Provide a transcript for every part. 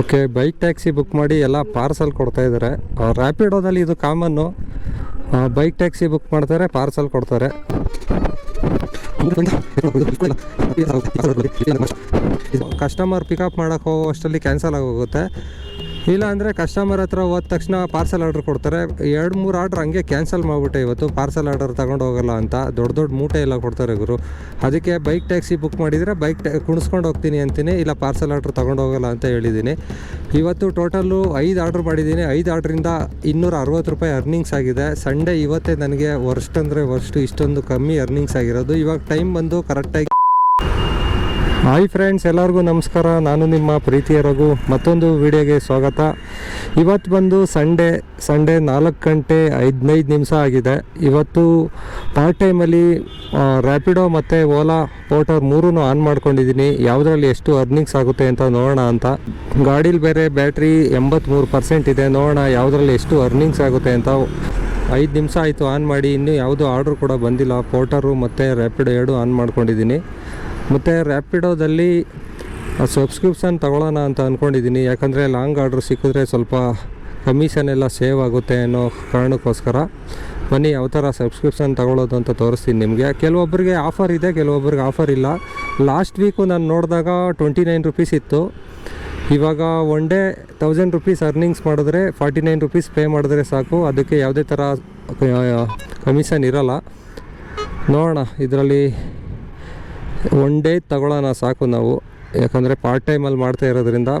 Okay bike taxi book ಮಾಡಿ ಎಲ್ಲ parcel ಕೊಡ್ತಾ ಇದ್ದಾರೆ ರ್ಯಾಪಿಡೋದಲ್ಲಿ ಇದು ಕಾಮನ್ನು ಬೈಕ್ ಟ್ಯಾಕ್ಸಿ ಬುಕ್ ಮಾಡ್ತಾರೆ ಪಾರ್ಸಲ್ ಕೊಡ್ತಾರೆ. ಕಸ್ಟಮರ್ ಪಿಕಪ್ ಮಾಡೋಕ್ಕೆ ಹೋಗೋ ಅಷ್ಟರಲ್ಲಿ ಕ್ಯಾನ್ಸಲ್ ಆಗೋಗುತ್ತೆ. ಇಲ್ಲ ಅಂದರೆ ಕಸ್ಟಮರ್ ಹತ್ರ ಹೋದ ತಕ್ಷಣ ಪಾರ್ಸಲ್ ಆರ್ಡ್ರ್ ಕೊಡ್ತಾರೆ. ಎರಡು, ಮೂರು ಆರ್ಡ್ರ್ ಹಂಗೆ ಕ್ಯಾನ್ಸಲ್ ಮಾಡಿಬಿಟ್ಟೆ ಇವತ್ತು. ಪಾರ್ಸಲ್ ಆರ್ಡರ್ ತೊಗೊಂಡು ಹೋಗಲ್ಲ ಅಂತ. ದೊಡ್ಡ ದೊಡ್ಡ ಮೂಟೆ ಎಲ್ಲ ಕೊಡ್ತಾರೆ ಗುರು. ಅದಕ್ಕೆ ಬೈಕ್ ಟ್ಯಾಕ್ಸಿ ಬುಕ್ ಮಾಡಿದರೆ ಬೈಕ್ ಟ್ಯಾ ಕುಣಿಸ್ಕೊಂಡು ಹೋಗ್ತೀನಿ ಅಂತೀನಿ. ಇಲ್ಲ ಪಾರ್ಸಲ್ ಆರ್ಡ್ರ್ ತೊಗೊಂಡು ಹೋಗಲ್ಲ ಅಂತ ಹೇಳಿದ್ದೀನಿ. ಇವತ್ತು ಟೋಟಲ್ಲು ಐದು ಆರ್ಡ್ರ್ ಮಾಡಿದ್ದೀನಿ. ಐದು ಆರ್ಡ್ರಿಂದ ಇನ್ನೂರ ಅರವತ್ತು ರೂಪಾಯಿ ಅರ್ನಿಂಗ್ಸ್ ಆಗಿದೆ. ಸಂಡೇ ಇವತ್ತೇ ನನಗೆ ವರ್ಸ್ಟ್ ಅಂದರೆ ವರ್ಸ್ಟ್ ಇಷ್ಟೊಂದು ಕಮ್ಮಿ ಅರ್ನಿಂಗ್ಸ್ ಆಗಿರೋದು. ಇವಾಗ ಟೈಮ್ ಬಂದು ಕರೆಕ್ಟಾಗಿ ಹಾಯ್ ಫ್ರೆಂಡ್ಸ್ ಎಲ್ಲರಿಗೂ ನಮಸ್ಕಾರ. ನಾನು ನಿಮ್ಮ ಪ್ರೀತಿಯ ರಘು. ಮತ್ತೊಂದು ವಿಡಿಯೋಗೆ ಸ್ವಾಗತ. ಇವತ್ತು ಬಂದು ಸಂಡೇ ಸಂಡೇ ನಾಲ್ಕು ಗಂಟೆ ಐದನೈದು ನಿಮಿಷ ಆಗಿದೆ. ಇವತ್ತು ಪಾರ್ಟ್ ಟೈಮಲ್ಲಿ ರ್ಯಾಪಿಡೋ ಮತ್ತು ಓಲಾ ಪೋಟರ್ ಮೂರೂ ಆನ್ ಮಾಡ್ಕೊಂಡಿದ್ದೀನಿ. ಯಾವುದರಲ್ಲಿ ಎಷ್ಟು ಅರ್ನಿಂಗ್ಸ್ ಆಗುತ್ತೆ ಅಂತ ನೋಡೋಣ ಅಂತ. ಗಾಡೀಲಿ ಬೇರೆ ಬ್ಯಾಟ್ರಿ ಎಂಬತ್ತ್ಮೂರು ಪರ್ಸೆಂಟ್ ಇದೆ. ನೋಡೋಣ ಯಾವುದರಲ್ಲಿ ಎಷ್ಟು ಅರ್ನಿಂಗ್ಸ್ ಆಗುತ್ತೆ ಅಂತ. ಐದು ನಿಮಿಷ ಆಯಿತು ಆನ್ ಮಾಡಿ. ಇನ್ನೂ ಯಾವುದೂ ಆರ್ಡ್ರ್ ಕೂಡ ಬಂದಿಲ್ಲ. ಪೋಟರು ಮತ್ತು ರ್ಯಾಪಿಡೋ ಎರಡು ಆನ್ ಮಾಡ್ಕೊಂಡಿದ್ದೀನಿ. ಮತ್ತು ರ್ಯಾಪಿಡೋದಲ್ಲಿ ಸಬ್ಸ್ಕ್ರಿಪ್ಷನ್ ತಗೊಳ್ಳೋಣ ಅಂತ ಅಂದ್ಕೊಂಡಿದ್ದೀನಿ ಯಾಕಂದರೆ ಲಾಂಗ್ ಆರ್ಡ್ರ್ ಸಿಕ್ಕಿದ್ರೆ ಸ್ವಲ್ಪ ಕಮಿಷನ್ ಎಲ್ಲ ಸೇವ್ ಆಗುತ್ತೆ ಅನ್ನೋ ಕಾರಣಕ್ಕೋಸ್ಕರ. ಬನ್ನಿ, ಯಾವ ಥರ ಸಬ್ಸ್ಕ್ರಿಪ್ಷನ್ ತಗೊಳ್ಳೋದು ಅಂತ ತೋರಿಸ್ತೀನಿ ನಿಮಗೆ. ಕೆಲವೊಬ್ಬರಿಗೆ ಆಫರ್ ಇದೆ ಕೆಲವೊಬ್ಬರಿಗೆ ಆಫರ್ ಇಲ್ಲ. ಲಾಸ್ಟ್ ವೀಕು ನಾನು ನೋಡಿದಾಗ ಟ್ವೆಂಟಿ ನೈನ್ ರುಪೀಸ್ ಇತ್ತು. ಇವಾಗ one day thousand rupees earnings ಮಾಡಿದ್ರೆ ಫಾರ್ಟಿ ನೈನ್ ರುಪೀಸ್ ಪೇ ಮಾಡಿದ್ರೆ ಸಾಕು. ಅದಕ್ಕೆ ಯಾವುದೇ ಥರ ಕಮಿಷನ್ ಇರೋಲ್ಲ. ನೋಡೋಣ, ಇದರಲ್ಲಿ ಒನ್ ಡೇ ತಗೊಳ್ಳೋಣ ಸಾಕು ನಾವು. ಯಾಕಂದರೆ ಪಾರ್ಟ್ ಟೈಮಲ್ಲಿ ಮಾಡ್ತಾ ಇರೋದ್ರಿಂದ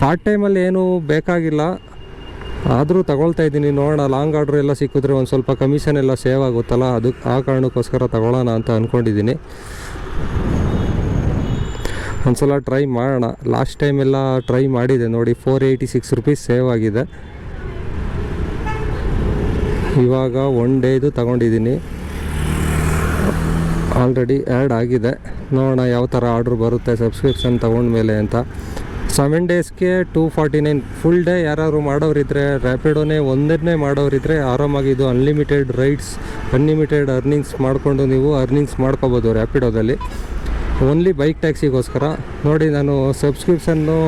ಪಾರ್ಟ್ ಟೈಮಲ್ಲಿ ಏನೂ ಬೇಕಾಗಿಲ್ಲ. ಆದರೂ ತಗೊಳ್ತಾ ಇದ್ದೀನಿ. ನೋಡೋಣ ಲಾಂಗ್ ಆರ್ಡ್ರ್ ಎಲ್ಲ ಸಿಕ್ಕಿದ್ರೆ ಒಂದು ಸ್ವಲ್ಪ ಕಮಿಷನ್ ಎಲ್ಲ ಸೇವ್ ಆಗುತ್ತಲ್ಲ? ಅದಕ್ಕೆ ಆ ಕಾರಣಕ್ಕೋಸ್ಕರ ತಗೊಳ್ಳೋಣ ಅಂತ ಅಂದ್ಕೊಂಡಿದ್ದೀನಿ ಒಂದು ಸಲ ಟ್ರೈ ಮಾಡೋಣ. ಲಾಸ್ಟ್ ಟೈಮ್ ಎಲ್ಲ ಟ್ರೈ ಮಾಡಿದೆ. ನೋಡಿ four eighty six rupees save ಆಗಿದೆ. ಇವಾಗ ಒನ್ ಡೇದು ತಗೊಂಡಿದ್ದೀನಿ. ಆಲ್ರೆಡಿ ಆ್ಯಡ್ ಆಗಿದೆ. ನೋಡೋಣ ಯಾವ ಥರ ಆರ್ಡ್ರ್ ಬರುತ್ತೆ ಸಬ್ಸ್ಕ್ರಿಪ್ಷನ್ ತೊಗೊಂಡ್ಮೇಲೆ ಅಂತ. ಸೆವೆನ್ ಡೇಸ್ಗೆ two forty nine full day ಯಾರಾದ್ರು ಮಾಡೋರಿದ್ರೆ ರ್ಯಾಪಿಡೋನೇ ಒಂದನ್ನೇ ಮಾಡೋರಿದ್ರೆ, ಆರಾಮಾಗಿ ಇದು ಅನ್ಲಿಮಿಟೆಡ್ ರೈಡ್ಸ್ ಅನ್ಲಿಮಿಟೆಡ್ ಅರ್ನಿಂಗ್ಸ್ ಮಾಡಿಕೊಂಡು ನೀವು ಅರ್ನಿಂಗ್ಸ್ ಮಾಡ್ಕೋಬೋದು ರ್ಯಾಪಿಡೋದಲ್ಲಿ ಓನ್ಲಿ ಬೈಕ್ ಟ್ಯಾಕ್ಸಿಗೋಸ್ಕರ ನೋಡಿ ನಾನು ಸಬ್ಸ್ಕ್ರಿಪ್ಷನ್ನು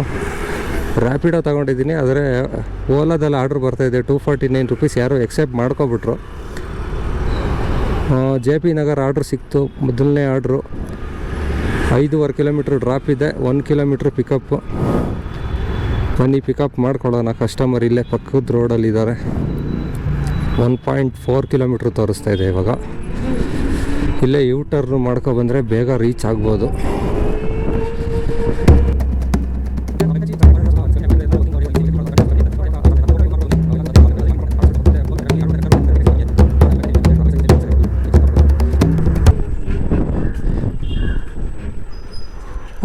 ರ್ಯಾಪಿಡೋ ತೊಗೊಂಡಿದ್ದೀನಿ. ಆದರೆ ಓಲಾದಲ್ಲಿ ಆರ್ಡ್ರ್ ಬರ್ತಾಯಿದೆ ಟೂ ಫಾರ್ಟಿ ನೈನ್ ರುಪೀಸ್ ಯಾರೋ ಎಕ್ಸೆಪ್ಟ್ ಮಾಡ್ಕೊಬಿಟ್ರು. ಜೆ ಪಿ ನಗರ್ ಆರ್ಡ್ರ್ ಸಿಕ್ತು. ಮೊದಲನೇ ಆರ್ಡ್ರು ಐದೂವರೆ ಕಿಲೋಮೀಟ್ರ್ ಡ್ರಾಪ್ ಇದೆ. ಒನ್ ಕಿಲೋಮೀಟ್ರ್ ಪಿಕಪ್ಪು ಬನ್ನಿ, ಪಿಕಪ್ ಮಾಡ್ಕೊಳ್ಳೋಣ. ಕಸ್ಟಮರ್ ಇಲ್ಲೇ ಪಕ್ಕದ ರೋಡಲ್ಲಿದ್ದಾರೆ ಒನ್ ಪಾಯಿಂಟ್ ಫೋರ್ ಕಿಲೋಮೀಟ್ರ್ ತೋರಿಸ್ತಾ ಇದೆ ಇವಾಗ. ಇಲ್ಲೇ ಯೂ ಟರ್ನ್ ಮಾಡ್ಕೊಬಂದರೆ ಬೇಗ ರೀಚ್ ಆಗ್ಬೋದು.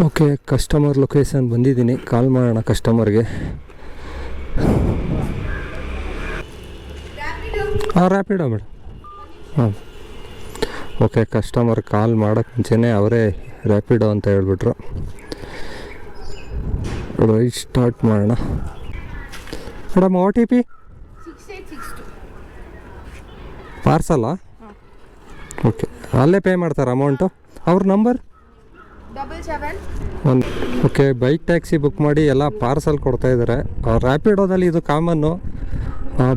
ಓಕೆ ಕಸ್ಟಮರ್ ಲೊಕೇಶನ್ ಬಂದಿದ್ದೀನಿ. ಕಾಲ್ ಮಾಡೋಣ ಕಸ್ಟಮರ್ಗೆ ಹಾಂ ರ್ಯಾಪಿಡೋ ಮೇಡಮ್ ಹಾಂ. ಓಕೆ ಕಸ್ಟಮರ್ ಕಾಲ್ ಮಾಡೋಕ್ಕೆ ಮುಂಚೆನೇ ಅವರೇ ರ್ಯಾಪಿಡೋ ಅಂತ ಹೇಳ್ಬಿಟ್ರು. ರೈಟ್ ಸ್ಟಾರ್ಟ್ ಮಾಡೋಣ. ಮೇಡಮ್ ಓ ಟಿ ಪಿ ಪಾರ್ಸಲ್ಲ ಓಕೆ ಅಲ್ಲೇ ಪೇ ಮಾಡ್ತಾರೆ ಅಮೌಂಟು? ಅವ್ರ ನಂಬರ್? ಒಂದು ಓಕೆ ಬೈಕ್ ಟ್ಯಾಕ್ಸಿ ಬುಕ್ ಮಾಡಿ ಎಲ್ಲ ಪಾರ್ಸಲ್ ಕೊಡ್ತಾ ಇದ್ದಾರೆ ರ್ಯಾಪಿಡೋದಲ್ಲಿ ಇದು ಕಾಮನ್ನು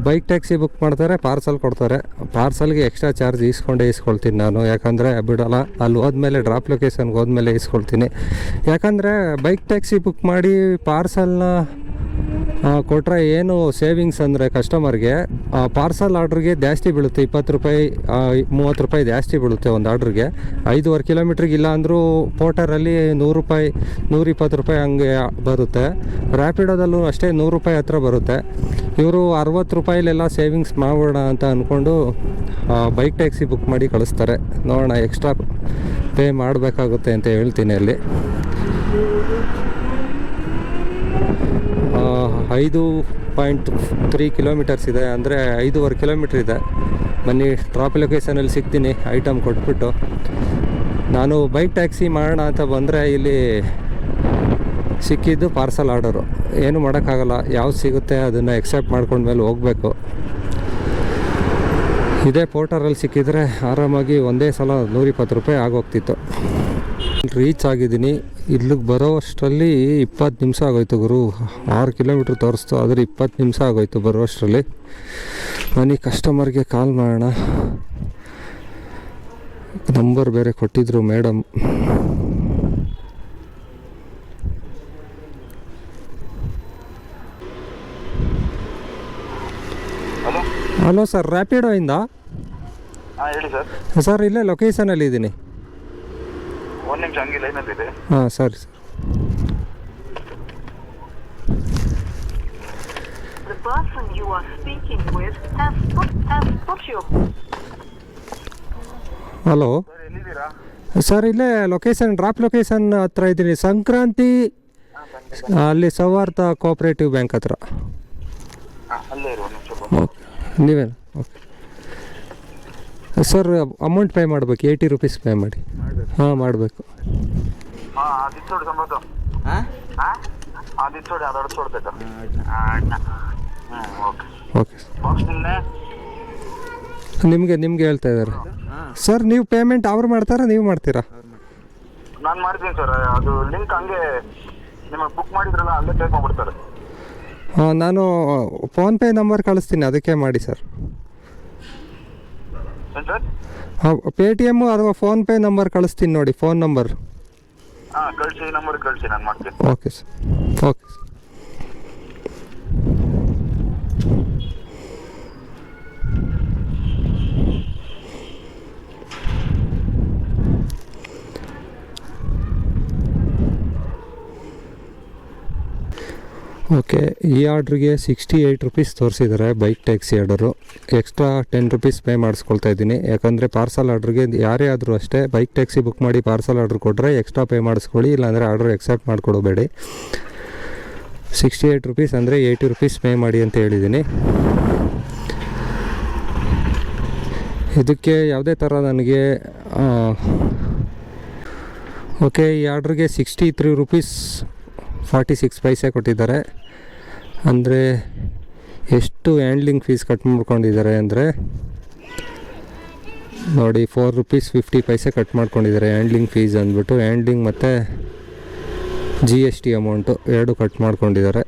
ಬೈಕ್ ಟ್ಯಾಕ್ಸಿ ಬುಕ್ ಮಾಡ್ತಾರೆ ಪಾರ್ಸಲ್ ಕೊಡ್ತಾರೆ. ಪಾರ್ಸಲ್ಗೆ ಎಕ್ಸ್ಟ್ರಾ ಚಾರ್ಜ್ ಈಸ್ಕೊಂಡೇ ಇಸ್ಕೊಳ್ತೀನಿ ನಾನು. ಯಾಕಂದರೆ ಬಿಡೋಲ್ಲ, ಅಲ್ಲಿ ಹೋದ್ಮೇಲೆ ಡ್ರಾಪ್ ಲೊಕೇಶನ್ಗೆ ಹೋದ್ಮೇಲೆ ಇಸ್ಕೊಳ್ತೀನಿ ಯಾಕಂದರೆ ಬೈಕ್ ಟ್ಯಾಕ್ಸಿ ಬುಕ್ ಮಾಡಿ ಪಾರ್ಸಲ್ನ ಕೊಟ್ಟರೆ ಏನು ಸೇವಿಂಗ್ಸ್ ಅಂದರೆ ಕಸ್ಟಮರ್ಗೆ ಪಾರ್ಸಲ್ ಆರ್ಡ್ರಿಗೆ ಜಾಸ್ತಿ ಬೀಳುತ್ತೆ. ಇಪ್ಪತ್ತು ರೂಪಾಯಿ ಮೂವತ್ತು ರೂಪಾಯಿ ಜಾಸ್ತಿ ಬೀಳುತ್ತೆ ಒಂದು ಆರ್ಡ್ರಿಗೆ ಐದುವರೆ ಕಿಲೋಮೀಟ್ರಿಗೆ ಇಲ್ಲ ಅಂದರೂ ಪೋಟರಲ್ಲಿ ನೂರು ರೂಪಾಯಿ ನೂರಿಪ್ಪತ್ತು ರೂಪಾಯಿ ಹಂಗೆ ಬರುತ್ತೆ. ರ್ಯಾಪಿಡೋದಲ್ಲೂ ಅಷ್ಟೇ ನೂರು ರೂಪಾಯಿ ಹತ್ರ ಬರುತ್ತೆ. ಇವರು ಅರವತ್ತು ರೂಪಾಯಿಲೆಲ್ಲ ಸೇವಿಂಗ್ಸ್ ಮಾಡೋಣ ಅಂತ ಅಂದ್ಕೊಂಡು ಬೈಕ್ ಟ್ಯಾಕ್ಸಿ ಬುಕ್ ಮಾಡಿ ಕಳಿಸ್ತಾರೆ. ನೋಡೋಣ ಎಕ್ಸ್ಟ್ರಾ ಪೇ ಮಾಡಬೇಕಾಗುತ್ತೆ ಅಂತ ಹೇಳ್ತೀನಿ ಅಲ್ಲಿ. ಐದು ಪಾಯಿಂಟ್ ತ್ರೀ ಕಿಲೋಮೀಟರ್ಸ್ ಇದೆ, ಅಂದರೆ ಐದೂವರೆ ಕಿಲೋಮೀಟ್ರ್ ಇದೆ. ಬನ್ನಿ ಡ್ರಾಪ್ ಲೊಕೇಶನಲ್ಲಿ ಸಿಗ್ತೀನಿ ಐಟಮ್ ಕೊಟ್ಬಿಟ್ಟು. ನಾನು ಬೈಕ್ ಟ್ಯಾಕ್ಸಿ ಮಾಡೋಣ ಅಂತ ಬಂದರೆ ಇಲ್ಲಿ ಸಿಕ್ಕಿದ್ದು ಪಾರ್ಸಲ್ ಆರ್ಡರು ಏನು ಮಾಡೋಕ್ಕಾಗಲ್ಲ, ಯಾವ್ದು ಸಿಗುತ್ತೆ ಅದನ್ನು ಎಕ್ಸೆಪ್ಟ್ ಮಾಡ್ಕೊಂಡ್ಮೇಲೆ ಹೋಗಬೇಕು. ಇದೇ ಪೋರ್ಟರಲ್ಲಿ ಸಿಕ್ಕಿದರೆ ಆರಾಮಾಗಿ ಒಂದೇ ಸಲ ನೂರಿಪ್ಪತ್ತು ರೂಪಾಯಿ ಆಗೋಗ್ತಿತ್ತು. ರೀಚ್ ಆಗಿದ್ದೀನಿ. ಇಲ್ಲಿಗೆ ಬರೋ ಅಷ್ಟರಲ್ಲಿ ಇಪ್ಪತ್ತು ನಿಮಿಷ ಆಗೋಯ್ತು ಗುರು. ಆರು ಕಿಲೋಮೀಟ್ರ್ ತೋರಿಸ್ತು ಆದರೆ ಇಪ್ಪತ್ತು ನಿಮಿಷ ಆಗೋಯ್ತು ಬರೋ ಅಷ್ಟರಲ್ಲಿ ಮನೆ ಕಸ್ಟಮರ್ಗೆ ಕಾಲ್ ಮಾಡೋಣ. ನಂಬರ್ ಬೇರೆ ಕೊಟ್ಟಿದ್ರು ಮೇಡಮ್ ಹಲೋ ಸರ್ ರ್ಯಾಪಿಡೋ ಇಂದ? ಸರ್ ಇಲ್ಲೇ ಲೊಕೇಶನಲ್ಲಿ ಇದ್ದೀನಿ. ಒಂದು ನಿಮಿಷ ಹಂಗೆ ಲೈನಲ್ಲಿದೆ ಹಾಂ ಸರಿ sir. The person you are speaking with has put, has put your hello sir ಎಲ್ಲಿದ್ದೀರಾ? ಸರ್ ಇಲ್ಲೇ ಲೊಕೇಶನ್ ಡ್ರಾಪ್ ಲೊಕೇಶನ್ ಹತ್ರ ಇದ್ದೀನಿ. ಸಂಕ್ರಾಂತಿ ಅಲ್ಲಿ ಸೌಹಾರ್ದ ಕೋಆಪರೇಟಿವ್ ಬ್ಯಾಂಕ್ ಹತ್ರ. ಹಾಂ ಅಲ್ಲೇ ಇರು ಒಂದು ನಿಮಿಷ ಬಂದು ಓಕೆ ನೀವೇ ಓಕೆ. ಸರ್ ಅಮೌಂಟ್ ಪೇ ಮಾಡಬೇಕು ಏಯ್ಟಿ ರುಪೀಸ್ ಪೇ ಮಾಡಿ. ಹಾಂ ಮಾಡಬೇಕು. ಓಕೆ. ನಿಮಗೆ ನಿಮಗೆ ಹೇಳ್ತಾ ಇದ್ದಾರೆ. ಸರ್ ನೀವು ಪೇಮೆಂಟ್ ಅವ್ರು ಮಾಡ್ತಾರಾ ನೀವು ಮಾಡ್ತೀರಾ? ನಾನು ಮಾಡ್ತೀನಿ ಸರ್ ಅದು ಲಿಂಕ್ ಹಂಗೆ ನಿಮಗೆ ಬುಕ್ ಮಾಡಿದ್ರಲ್ಲ ಅಲ್ಲೇ ಪೇ ಮಾಡ್ಬಿಡ್ತಾರೆ. ಹಾಂ ನಾನು ಫೋನ್ಪೇ ನಂಬರ್ ಕಳಿಸ್ತೀನಿ ಅದಕ್ಕೆ ಮಾಡಿ ಸರ್. ಏನು ಸರ್? ಹಾಂ ಪೇ ಟಿ ಎಮ್ಮು ಅಥವಾ ಫೋನ್ಪೇ ನಂಬರ್ ಕಳಿಸ್ತೀನಿ ನೋಡಿ ಫೋನ್ ನಂಬರ್ ಹಾಂ ಕಳಿಸಿ ನಂಬರ್ ಕಳಿಸಿ ನಾನು ಮಾಡ್ತೀನಿ. Okay sir okay sir okay, ಈ ಆರ್ಡ್ರಿಗೆ ಸಿಕ್ಸ್ಟಿ ಏಯ್ಟ್ ರುಪೀಸ್ ತೋರಿಸಿದ್ದಾರೆ bike taxi order. Extra ten rupees pay ಮಾಡಿಸ್ಕೊಳ್ತಾ ಇದ್ದೀನಿ. ಯಾಕಂದರೆ ಪಾರ್ಸಲ್ ಆರ್ಡ್ರಿಗೆ ಯಾರೇ ಆದರೂ ಅಷ್ಟೇ ಬೈಕ್ ಟ್ಯಾಕ್ಸಿ ಬುಕ್ ಮಾಡಿ ಪಾರ್ಸಲ್ ಆರ್ಡ್ರ್ ಕೊಟ್ಟರೆ ಎಕ್ಸ್ಟ್ರಾ ಪೇ ಮಾಡಿಸ್ಕೊಳ್ಳಿ, ಇಲ್ಲಾಂದರೆ ಆರ್ಡರ್ ಎಕ್ಸೆಪ್ಟ್ ಮಾಡಿಕೊಡಬೇಡಿ. ಸಿಕ್ಸ್ಟಿ ಏಯ್ಟ್ ರುಪೀಸ್ ಅಂದರೆ ಏಯ್ಟಿ ರುಪೀಸ್ ಪೇ ಮಾಡಿ ಅಂತ ಹೇಳಿದ್ದೀನಿ. ಇದಕ್ಕೆ ಯಾವುದೇ ಥರ ನನಗೆ ಓಕೆ, ಈ ಆರ್ಡ್ರಿಗೆ sixty three rupees forty six paise ಕೊಟ್ಟಿದ್ದಾರೆ. ಅಂದರೆ ಎಷ್ಟು ಹ್ಯಾಂಡ್ಲಿಂಗ್ ಫೀಸ್ ಕಟ್ ಮಾಡ್ಕೊಂಡಿದ್ದಾರೆ ಅಂದರೆ ನೋಡಿ four rupees fifty paise cut ಮಾಡ್ಕೊಂಡಿದ್ದಾರೆ ಹ್ಯಾಂಡ್ಲಿಂಗ್ ಫೀಸ್ ಅಂದ್ಬಿಟ್ಟು. ಹ್ಯಾಂಡ್ಲಿಂಗ್ ಮತ್ತು ಜಿ ಎಸ್ ಟಿ ಅಮೌಂಟು ಎರಡು ಕಟ್ ಮಾಡ್ಕೊಂಡಿದ್ದಾರೆ.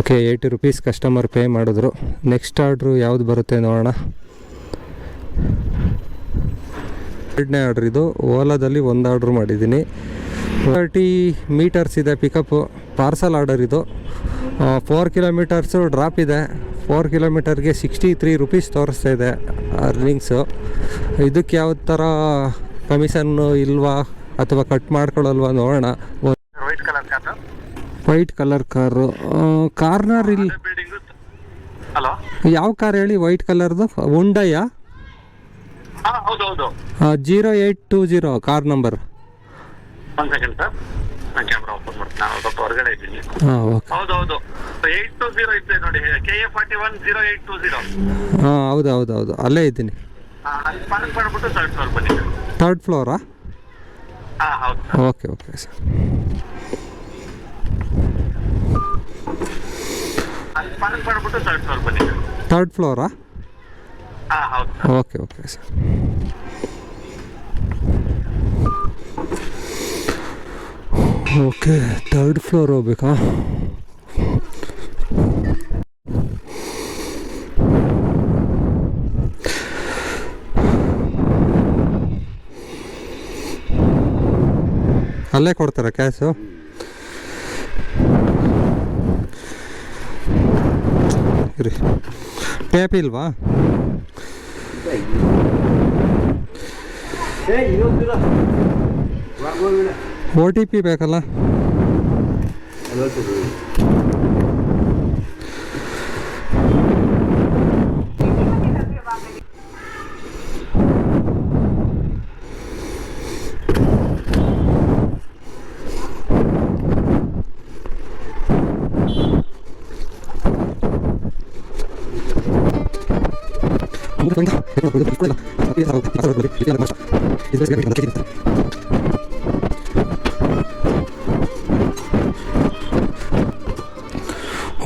Okay eighty rupees customer pay ಮಾಡಿದ್ರು. ನೆಕ್ಸ್ಟ್ ಆರ್ಡ್ರು ಯಾವ್ದು ಬರುತ್ತೆ ನೋಡೋಣ. ಎರಡನೇ ಆರ್ಡ್ರ್ ಇದು ಓಲಾದಲ್ಲಿ ಒಂದು ಆರ್ಡ್ರ್ ಮಾಡಿದ್ದೀನಿ. ತರ್ಟಿ ಮೀಟರ್ಸ್ ಇದೆ ಪಿಕಪ್ಪು ಪಾರ್ಸಲ್ ಆರ್ಡರ್ ಇದು. ಫೋರ್ ಕಿಲೋಮೀಟರ್ಸು ಡ್ರಾಪ್ ಇದೆ. ಫೋರ್ ಕಿಲೋಮೀಟರ್ಗೆ ಸಿಕ್ಸ್ಟಿ ತ್ರೀ ರುಪೀಸ್ ತೋರಿಸ್ತಾ ಇದೆ ಅರ್ನಿಂಗ್ಸು ಇದಕ್ಕೆ ಯಾವ ಥರ ಕಮಿಷನ್ನು ಇಲ್ವಾ ಅಥವಾ ಕಟ್ ಮಾಡ್ಕೊಳ್ಳಲ್ವಾ ನೋಡೋಣ. ವೈಟ್ ಕಲರ್ ಕಾರು ಕಾರ್ನರ್ ಇಲ್ಲಿ ಯಾವ ಕಾರ್ ಹೇಳಿ ವೈಟ್ ಕಲರ್ದು ಉಂಡಯ್ಯ zero eight two zero car number ಒಂದು ಸೆಕೆಂಡ್ ಸರ್ ನಾನು ಕ್ಯಾಮ್ರಾ ಓಪನ್ ಮಾಡ್ತೀನಿ. ನಾನು ಸ್ವಲ್ಪ ಹೊರಗಡೆ ಇದ್ದೀನಿ. ಹಾಂ ಓಕೆ ಹೌದು ಹೌದು ಏಯ್ಟ್ ಟು ಜೀರೋ ಇದೆ ನೋಡಿ. K A forty one zero eight two zero ಹಾಂ ಹೌದು ಹೌದು ಹೌದು. ಅಲ್ಲೇ ಇದ್ದೀನಿ. ಅಲ್ಲಿ ಪಾರ್ಕ್ ಮಾಡಿಬಿಟ್ಟು ತರ್ಡ್ ಫ್ಲೋರ್ ಬನ್ನಿ. ಥರ್ಡ್ ಫ್ಲೋರಾ ಹಾಂ ಹೌದು. ಓಕೆ ಓಕೆ ಸರ್ ಅಲ್ಲಿ ಪಾರ್ಕ್ ಮಾಡಿಬಿಟ್ಟು ತರ್ಡ್ ಫ್ಲೋರ್ ಬನ್ನಿ. ಥರ್ಡ್ ಫ್ಲೋರಾ ಹಾಂ ಹೌದು. Okay okay sir okay third floor ಹೋಗ್ಬೇಕಾ? ಅಲ್ಲೇ ಕೊಡ್ತಾರ ಕ್ಯಾಶು ಇರಿ. ಟ್ಯಾಪ್ ಇಲ್ವಾ? ಓ ಟಿ ಪಿ ಬೇಕಲ್ಲ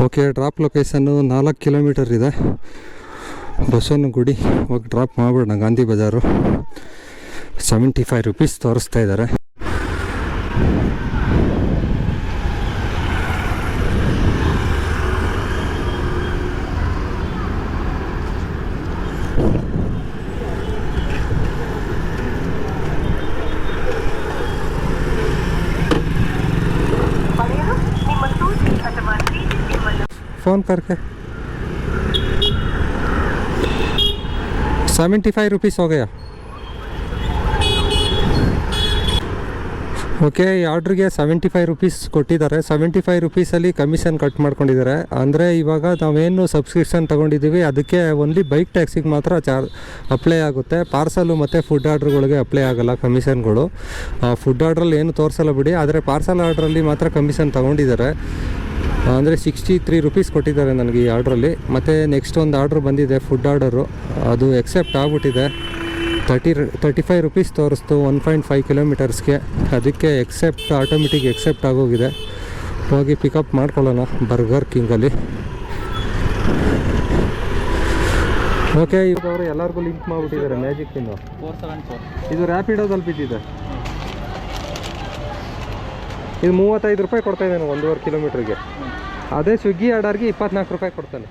ಓಕೆ ಡ್ರಾಪ್ ಲೊಕೇಶನ್ನು ನಾಲ್ಕು ಕಿಲೋಮೀಟರ್ ಇದೆ. ಬಸವನ ಗುಡಿ, ಹೋಗಿ ಡ್ರಾಪ್ ಮಾಡಬೇಡ Gandhi Bazaar. Seventy five rupees ತೋರಿಸ್ತಾ ಇದ್ದಾರೆ ಪಡೆಯಲು ನಿಮ್ಮ ಸೂಚಿ ಅಥವಾ ಸಿಡಿ ಸಿಮ್ಮನ್ನು फ़ोन करके सेवेंटी फाइव रुपीस हो गया ಓಕೆ ಈ ಆರ್ಡ್ರಿಗೆ ಸೆವೆಂಟಿ ಫೈವ್ ರುಪೀಸ್ ಕೊಟ್ಟಿದ್ದಾರೆ ಸೆವೆಂಟಿ ಫೈವ್ ರುಪೀಸಲ್ಲಿ ಕಮಿಷನ್ ಕಟ್ ಮಾಡ್ಕೊಂಡಿದ್ದಾರೆ ಅಂದರೆ ಇವಾಗ ನಾವೇನು ಸಬ್ಸ್ಕ್ರಿಪ್ಷನ್ ತೊಗೊಂಡಿದ್ದೀವಿ ಅದಕ್ಕೆ ಓನ್ಲಿ ಬೈಕ್ ಟ್ಯಾಕ್ಸಿಗೆ ಮಾತ್ರ ಚಾರ್ಜ್ ಅಪ್ಲೈ ಆಗುತ್ತೆ ಪಾರ್ಸಲು ಮತ್ತು ಫುಡ್ ಆರ್ಡ್ರ್ಗಳಿಗೆ ಅಪ್ಲೈ ಆಗಲ್ಲ ಕಮಿಷನ್ಗಳು ಫುಡ್ ಆರ್ಡ್ರಲ್ಲಿ ಏನು ತೋರಿಸಲ್ಲ ಬಿಡಿ ಆದರೆ ಪಾರ್ಸಲ್ ಆರ್ಡ್ರಲ್ಲಿ ಮಾತ್ರ ಕಮಿಷನ್ ತೊಗೊಂಡಿದ್ದಾರೆ ಅಂದರೆ ಸಿಕ್ಸ್ಟಿ ತ್ರೀ ರುಪೀಸ್ ಕೊಟ್ಟಿದ್ದಾರೆ ನನಗೆ ಈ ಆರ್ಡ್ರಲ್ಲಿ. ಮತ್ತು ನೆಕ್ಸ್ಟ್ ಒಂದು ಆರ್ಡ್ರ್ ಬಂದಿದೆ ಫುಡ್ ಆರ್ಡರು ಅದು ಎಕ್ಸೆಪ್ಟ್ ಆಗ್ಬಿಟ್ಟಿದೆ. ತರ್ಟಿ ತರ್ಟಿ ಫೈವ್ ರುಪೀಸ್ ತೋರಿಸ್ತು ಒನ್ ಪಾಯಿಂಟ್ ಫೈವ್ ಕಿಲೋಮೀಟರ್ಸ್ಗೆ. ಅದಕ್ಕೆ ಎಕ್ಸೆಪ್ಟ್ ಆಟೋಮೆಟಿಕ್ ಎಕ್ಸೆಪ್ಟ್ ಆಗೋಗಿದೆ. ಹೋಗಿ ಪಿಕಪ್ ಮಾಡ್ಕೊಳ್ಳೋಣ ಬರ್ಗರ್ ಕಿಂಗಲ್ಲಿ ಓಕೆ ಇವರು ಎಲ್ಲರಿಗೂ ಲಿಂಕ್ ಮಾಡಿಬಿಟ್ಟಿದ್ದಾರೆ ಮ್ಯಾಜಿಕ್ ಫೋರ್ ಇದು ರ್ಯಾಪಿಡೋದಲ್ಲಿ ಬಿದ್ದಿದೆ. ಇದು ಮೂವತ್ತೈದು ರೂಪಾಯಿ ಕೊಡ್ತಾ ಇದ್ದಾನೆ ಒಂದೂವರೆ ಕಿಲೋಮೀಟ್ರಿಗೆ. ಅದೇ ಸ್ವಿಗ್ಗಿ ಆರ್ಡರ್ಗೆ ಇಪ್ಪತ್ನಾಲ್ಕು ರೂಪಾಯಿ ಕೊಡ್ತಾನೆ.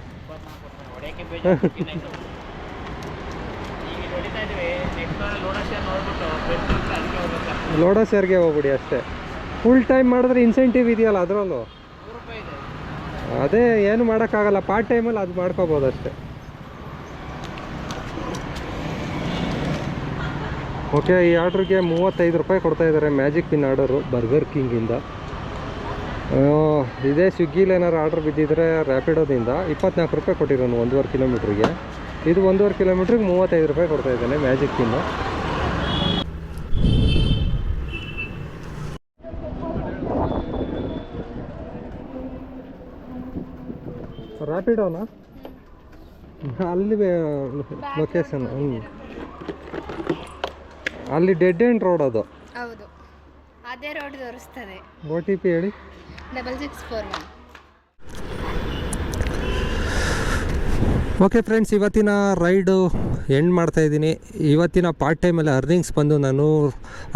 ಲೋಡಾ ಸೇರ್ಗೆ ಹೋಗ್ಬಿಡಿ ಅಷ್ಟೇ. ಫುಲ್ ಟೈಮ್ ಮಾಡಿದ್ರೆ ಇನ್ಸೆಂಟಿವ್ ಇದೆಯಲ್ಲ ಅದರಲ್ಲೂ? ಅದೇ ಏನು ಮಾಡೋಕ್ಕಾಗಲ್ಲ. ಪಾರ್ಟ್ ಟೈಮಲ್ಲಿ ಅದು ಮಾಡ್ಕೋಬೋದು ಅಷ್ಟೇ. ಓಕೆ ಈ ಆರ್ಡ್ರಿಗೆ ಮೂವತ್ತೈದು ರೂಪಾಯಿ ಕೊಡ್ತಾ ಇದ್ದಾರೆ ಮ್ಯಾಜಿಕ್ ಪಿನ್ ಆರ್ಡರು ಬರ್ಗರ್ ಕಿಂಗಿಂದ ಇದೇ. ಸ್ವಿಗ್ಗಿಲಿ ಏನಾರು ಆರ್ಡ್ರ್ ಬಿದ್ದಿದ್ರೆ ರ್ಯಾಪಿಡೋದಿಂದ ಇಪ್ಪತ್ನಾಲ್ಕು ರೂಪಾಯಿ ಕೊಟ್ಟಿರೋನು ಒಂದೂವರೆ ಕಿಲೋಮೀಟ್ರಿಗೆ. ಇದು ಒಂದೂವರೆ ಕಿಲೋಮೀಟ್ರಿಗೆ ಮೂವತ್ತೈದು ರೂಪಾಯಿ ಕೊಡ್ತಾ ಇದ್ದಾನೆ ಮ್ಯಾಜಿಕ್ ಪಿನ್ನು ರ್ಯಾಪಿಡೋನಾ ಅಲ್ಲಿ ಲೊಕೇಶನ್ ಹ್ಞೂ ಅಲ್ಲಿ ಡೆಡ್ ಎಂಡ್ ರೋಡ್ ಅದು. ಹೌದು. ಅದೇ ರೋಡ್ ತೋರಿಸ್ತದೆ. ಓ ಟಿ ಪಿ ಹೇಳಿ. Double six four one okay friends ಇವತ್ತಿನ ರೈಡು ಎಂಡ್ ಮಾಡ್ತಾ ಇದ್ದೀನಿ. ಇವತ್ತಿನ ಪಾರ್ಟ್ ಟೈಮಲ್ಲಿ ಅರ್ನಿಂಗ್ಸ್ ಬಂದು ನಾನು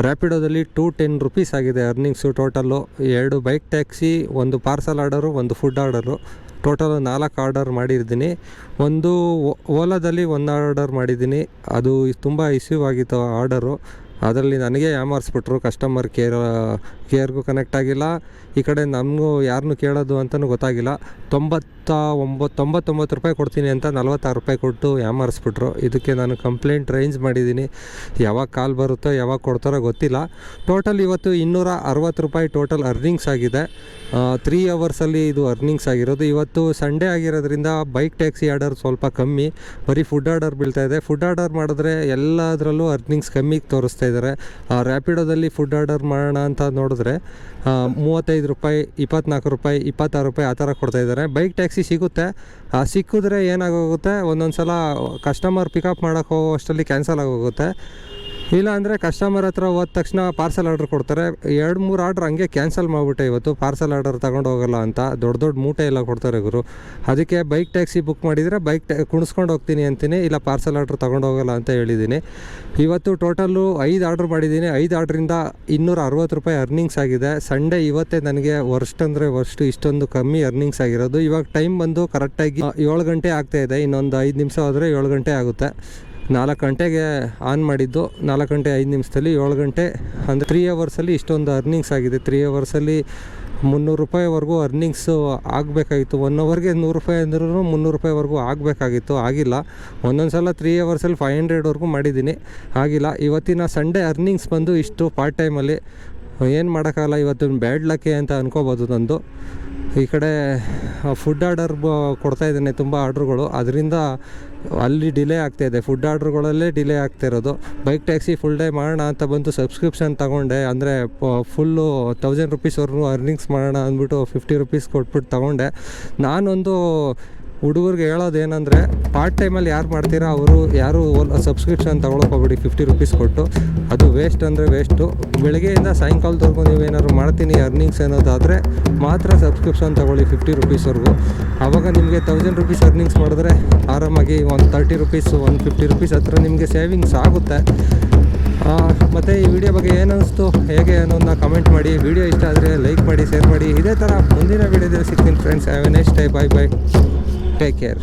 ರ್ಯಾಪಿಡೋದಲ್ಲಿ ಟೂ ಟೆನ್ ರುಪೀಸ್ ಆಗಿದೆ ಅರ್ನಿಂಗ್ಸು ಟೋಟಲ್ಲು ಎರಡು ಬೈಕ್ ಟ್ಯಾಕ್ಸಿ ಒಂದು ಪಾರ್ಸಲ್ ಆರ್ಡರು ಒಂದು ಫುಡ್ ಆರ್ಡರು ಟೋಟಲ್ ನಾಲ್ಕು ಆರ್ಡರ್ ಮಾಡಿದ್ದೀನಿ ಒಂದು ಓಲಾದಲ್ಲಿ ಒಂದು ಆರ್ಡರ್ ಮಾಡಿದ್ದೀನಿ. ಅದು ತುಂಬ ಇಶ್ಯೂ ಆಗಿತ್ತು ಆರ್ಡರು ಅದರಲ್ಲಿ ನನಗೆ ಯಾಮಾರಿಸ್ಬಿಟ್ರು ಕಸ್ಟಮರ್ ಕೇರ್ ಕೇರ್ಗೂ ಕನೆಕ್ಟ್ ಆಗಿಲ್ಲ. ಈ ಕಡೆ ನಮಗೂ ಯಾರನ್ನೂ ಕೇಳೋದು ಅಂತಲೂ ಗೊತ್ತಾಗಿಲ್ಲ. ತೊಂಬತ್ತ ಒಂಬತ್ತು ತೊಂಬತ್ತೊಂಬತ್ತು ರೂಪಾಯಿ ಕೊಡ್ತೀನಿ ಅಂತ ನಲ್ವತ್ತಾರು ರೂಪಾಯಿ ಕೊಟ್ಟು ಯಾಮಾರಿಸ್ಬಿಟ್ರು. ಇದಕ್ಕೆ ನಾನು ಕಂಪ್ಲೇಂಟ್ ರೇಂಜ್ ಮಾಡಿದ್ದೀನಿ. ಯಾವಾಗ ಕಾಲ್ ಬರುತ್ತೋ ಯಾವಾಗ ಕೊಡ್ತಾರೋ ಗೊತ್ತಿಲ್ಲ. ಟೋಟಲ್ ಇವತ್ತು ಇನ್ನೂರ ಅರವತ್ತು ರೂಪಾಯಿ ಟೋಟಲ್ ಅರ್ನಿಂಗ್ಸ್ ಆಗಿದೆ. ತ್ರೀ ಅವರ್ಸಲ್ಲಿ ಇದು ಅರ್ನಿಂಗ್ಸ್ ಆಗಿರೋದು. ಇವತ್ತು ಸಂಡೇ ಆಗಿರೋದ್ರಿಂದ ಬೈಕ್ ಟ್ಯಾಕ್ಸಿ ಆರ್ಡರ್ ಸ್ವಲ್ಪ ಕಮ್ಮಿ. ಬರೀ ಫುಡ್ ಆರ್ಡರ್ ಬೀಳ್ತಾ ಇದೆ. ಫುಡ್ ಆರ್ಡರ್ ಮಾಡಿದ್ರೆ ಎಲ್ಲದರಲ್ಲೂ ಅರ್ನಿಂಗ್ಸ್ ಕಮ್ಮಿಗೆ ತೋರಿಸ್ತಾ ಇದ್ದಾರೆ. ರ್ಯಾಪಿಡೋದಲ್ಲಿ ಫುಡ್ ಆರ್ಡರ್ ಮಾಡೋಣ ಅಂತ ನೋಡಿದ್ರೆ ಆ, ಮೂವತ್ತೈದು ರೂಪಾಯಿ, ಇಪ್ಪತ್ನಾಲ್ಕು ರೂಪಾಯಿ, ಇಪ್ಪತ್ತಾರು ರೂಪಾಯಿ ಆ ಥರ ಕೊಡ್ತಾ ಇದ್ದಾರೆ. ಬೈಕ್ ಟ್ಯಾಕ್ಸಿ ಸಿಗುತ್ತೆ. ಸಿಕ್ಕಿದ್ರೆ ಏನಾಗೋಗುತ್ತೆ? ಒಂದೊಂದು ಸಲ ಕಸ್ಟಮರ್ ಪಿಕಪ್ ಮಾಡೋಕ್ಕೆ ಹೋಗೋ ಅಷ್ಟರಲ್ಲಿ ಕ್ಯಾನ್ಸಲ್ ಆಗೋಗುತ್ತೆ. ಇಲ್ಲ ಅಂದರೆ ಕಸ್ಟಮರ್ ಹತ್ರ ಹೋದ ತಕ್ಷಣ ಪಾರ್ಸಲ್ ಆರ್ಡ್ರ್ ಕೊಡ್ತಾರೆ. ಎರಡು ಮೂರು ಆರ್ಡ್ರ್ ಹಂಗೆ ಕ್ಯಾನ್ಸಲ್ ಮಾಡಿಬಿಟ್ಟೆ ಇವತ್ತು. ಪಾರ್ಸಲ್ ಆರ್ಡರ್ ತಗೊಂಡು ಹೋಗಲ್ಲ ಅಂತ. ದೊಡ್ಡ ದೊಡ್ಡ ಮೂಟೆ ಎಲ್ಲ ಕೊಡ್ತಾರೆ ಗುರು ಅದಕ್ಕೆ ಬೈಕ್ ಟ್ಯಾಕ್ಸಿ ಬುಕ್ ಮಾಡಿದರೆ ಬೈಕ್ ಟ್ಯಾ ಕುಣಿಸ್ಕೊಂಡು ಹೋಗ್ತೀನಿ ಅಂತೀನಿ. ಇಲ್ಲ ಪಾರ್ಸಲ್ ಆರ್ಡ್ರ್ ತಗೊಂಡು ಹೋಗಲ್ಲ ಅಂತ ಹೇಳಿದ್ದೀನಿ. ಇವತ್ತು ಟೋಟಲ್ಲು ಐದು ಆರ್ಡ್ರ್ ಮಾಡಿದ್ದೀನಿ. ಐದು ಆರ್ಡ್ರಿಂದ ಇನ್ನೂರ ಅರವತ್ತು ರೂಪಾಯಿ ಅರ್ನಿಂಗ್ಸ್ ಆಗಿದೆ. ಸಂಡೇ ಇವತ್ತೇ ನನಗೆ ವರ್ಸ್ಟ್ ಅಂದರೆ ವರ್ಸ್ಟ್ ಇಷ್ಟೊಂದು ಕಮ್ಮಿ ಅರ್ನಿಂಗ್ಸ್ ಆಗಿರೋದು. ಇವಾಗ ಟೈಮ್ ಬಂದು ಕರೆಕ್ಟಾಗಿ ಏಳು ಗಂಟೆ ಆಗ್ತಾ ಇದೆ. ಇನ್ನೊಂದು ಐದು ನಿಮಿಷ ಹೋದರೆ ಏಳು ಗಂಟೆ ಆಗುತ್ತೆ. ನಾಲ್ಕು ಗಂಟೆಗೆ ಆನ್ ಮಾಡಿದ್ದು, ನಾಲ್ಕು ಗಂಟೆ ಐದು ನಿಮಿಷದಲ್ಲಿ ಏಳು ಗಂಟೆ, ಅಂದರೆ ತ್ರೀ ಅವರ್ಸಲ್ಲಿ ಇಷ್ಟೊಂದು ಅರ್ನಿಂಗ್ಸ್ ಆಗಿದೆ. ತ್ರೀ ಅವರ್ಸಲ್ಲಿ ಮುನ್ನೂರು ರೂಪಾಯಿವರೆಗೂ ಅರ್ನಿಂಗ್ಸು ಆಗಬೇಕಾಗಿತ್ತು. ಒನ್ ಅವರ್ಗೆ ನೂರು ರೂಪಾಯಿ ಅಂದ್ರೂ ಮುನ್ನೂರು ರೂಪಾಯಿವರೆಗೂ ಆಗಬೇಕಾಗಿತ್ತು. ಆಗಿಲ್ಲ. ಒಂದೊಂದು ಸಲ ತ್ರೀ ಅವರ್ಸಲ್ಲಿ ಫೈವ್ ಹಂಡ್ರೆಡ್ವರೆಗೂ ಮಾಡಿದ್ದೀನಿ. ಆಗಿಲ್ಲ. ಇವತ್ತಿನ ಸಂಡೇ ಅರ್ನಿಂಗ್ಸ್ ಬಂದು ಇಷ್ಟು ಪಾರ್ಟ್ ಟೈಮಲ್ಲಿ ಏನು ಮಾಡೋಕ್ಕಾಗಲ್ಲ. ಇವತ್ತು ಬ್ಯಾಡ್ ಲಕ್ಕೆ ಅಂತ ಅನ್ಕೋಬೋದು ನಂದು. ಈ ಕಡೆ ಫುಡ್ ಆರ್ಡರ್ ಕೊಡ್ತಾ ಇದ್ದೇನೆ ತುಂಬ ಆರ್ಡ್ರುಗಳು ಅದರಿಂದ ಅಲ್ಲಿ ಡಿಲೇ ಆಗ್ತಾಯಿದೆ ಫುಡ್ ಆರ್ಡ್ರುಗಳಲ್ಲೇ ಡಿಲೇ ಆಗ್ತಾ ಇರೋದು. ಬೈಕ್ ಟ್ಯಾಕ್ಸಿ ಫುಲ್ ಡೇ ಮಾಡೋಣ ಅಂತ ಬಂದು ಸಬ್ಸ್ಕ್ರಿಪ್ಷನ್ ತೊಗೊಂಡೆ. ಅಂದರೆ ಫುಲ್ಲು ತೌಸಂಡ್ ರುಪೀಸ್ವರೆಗೂ ಅರ್ನಿಂಗ್ಸ್ ಮಾಡೋಣ ಅಂದ್ಬಿಟ್ಟು ಫಿಫ್ಟಿ ರುಪೀಸ್ ಕೊಟ್ಬಿಟ್ಟು ತೊಗೊಂಡೆ. ನಾನೊಂದು ಹುಡುಗರಿಗೆ ಹೇಳೋದೇನೆಂದರೆ ಪಾರ್ಟ್ ಟೈಮಲ್ಲಿ ಯಾರು ಮಾಡ್ತೀರಾ, ಅವರು ಯಾರು ಸಬ್ಸ್ಕ್ರಿಪ್ಷನ್ ತೊಗೊಳಕ್ಕೆ ಹೋಗ್ಬಿಡಿ. ಫಿಫ್ಟಿ ರುಪೀಸ್ ಕೊಟ್ಟು. ಅದು ವೇಸ್ಟ್ ಅಂದರೆ ವೇಸ್ಟು ಬೆಳಗ್ಗೆಯಿಂದ ಸಾಯಂಕಾಲದವರೆಗೂ ನೀವೇನಾದ್ರು ಮಾಡ್ತೀನಿ ಅರ್ನಿಂಗ್ಸ್ ಅನ್ನೋದಾದರೆ ಮಾತ್ರ ಸಬ್ಸ್ಕ್ರಿಪ್ಷನ್ ತೊಗೊಳ್ಳಿ ಫಿಫ್ಟಿ ರುಪೀಸ್ವರೆಗೂ ಆವಾಗ ನಿಮಗೆ ತೌಸಂಡ್ ರುಪೀಸ್ ಅರ್ನಿಂಗ್ಸ್ ಮಾಡಿದ್ರೆ ಆರಾಮಾಗಿ ಒಂದು thirty rupees one fifty rupees ಹತ್ರ ನಿಮಗೆ ಸೇವಿಂಗ್ಸ್ ಆಗುತ್ತೆ. ಮತ್ತು ಈ ವಿಡಿಯೋ ಬಗ್ಗೆ ಏನು ಅನಿಸ್ತು, ಹೇಗೆ ಅನ್ನೋದನ್ನ ಕಮೆಂಟ್ ಮಾಡಿ. ವಿಡಿಯೋ ಇಷ್ಟ ಆದರೆ ಲೈಕ್ ಮಾಡಿ ಶೇರ್ ಮಾಡಿ. ಇದೇ ಥರ ಮುಂದಿನ ವಿಡಿಯೋದಲ್ಲಿ ಸಿಗ್ತೀನಿ friends have a next time bye bye take care